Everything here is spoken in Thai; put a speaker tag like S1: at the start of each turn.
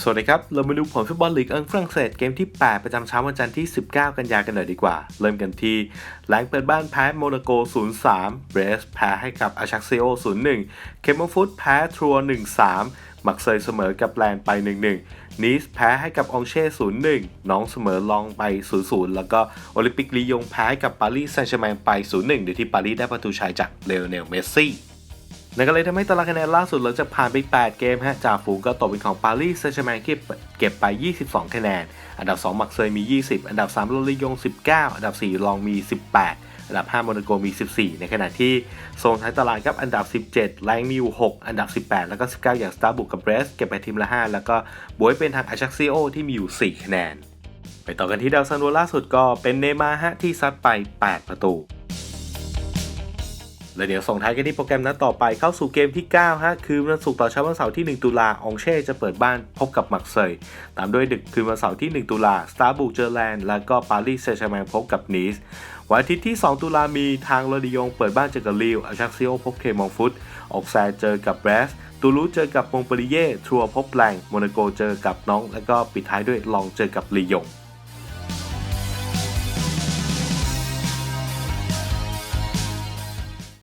S1: สวัสดีครับ เรามาดูผลฟุตบอลลีกเอิงฝรั่งเศสเกมที่ 8 ประจำเช้าวันจันทร์ที่ 19 กันยายนกันหน่อยดีกว่า เริ่มกันที่แหลงเปิดบ้านแพ้โมนาโก 0-3 เบรสแพ้ให้กับอาชักซิโอ 0-1 เคมอฟุตแพ้ทรัว 1-3 มักเซยเสมอกับแลนไป 1-1 นีสแพ้ให้กับองเช่ 0-1 น้องเสมอลองไป 0-0 แล้วก็โอลิมปิกลียงแพ้ให้กับปารีสแซงต์แชร์แมงไป 0-1โดยที่ปารีสได้ประตูชัยจากเลโอเนล เมสซี่ นั่นก็เลยทำให้ตารางคะแนนล่าสุดหลังจากผ่านไป 8 เกมฮะจ่าฝูงก็ตกเป็นของปารีสแซงต์แชร์แมงเก็บเก็บไป 22 คะแนน อันดับ 2 มักเซยมี 20 อันดับ3โรลิยง 19 อันดับ 4 ลองมี 18 อันดับ 5 โมนาโกมี 14 ในขณะที่โซนท้ายตารางครับ อันดับ 17 แรงมีอยู่ 6 อันดับ 18 แล้วก็ 19 อย่างสตาร์บุกกับเบรส เก็บไปทีมละ 5 แล้วก็บวยเป็นทางอาชักซิโอที่มีอยู่ 4 คะแนน ไปต่อกันที่ดาวซันโวล่าสุดก็เป็นเนมาร์ฮะที่ซัดไป 8 ประตู และเดี๋ยวส่งท้ายกันที่โปรแกรมนัดต่อไปเข้าสู่เกมที่9ฮะคือวันศุกร์ต่อเช้าวันเสาร์ที่ 1 ตุลาองเช่จะเปิดบ้านพบกับมักเซย ตามด้วยดึกคืนวันเสาร์ที่ 1 ตุลาสตาร์บุกเจอแลนด์แล้วก็ปารีสแซงต์แชร์แมงพบกับนีสวันอาทิตย์ที่ 2 ตุลามีทางโรดิยงเปิดบ้านเจอกับลิวอาชักซิโอพบเคมองฟุตออกแซเจอกับแบรสตูลูเจอกับมงปรีเย่ทัวพบแรงโมนาโกเจอกับน้อง แล้วก็ปิดท้ายด้วยลองเจอกับลียง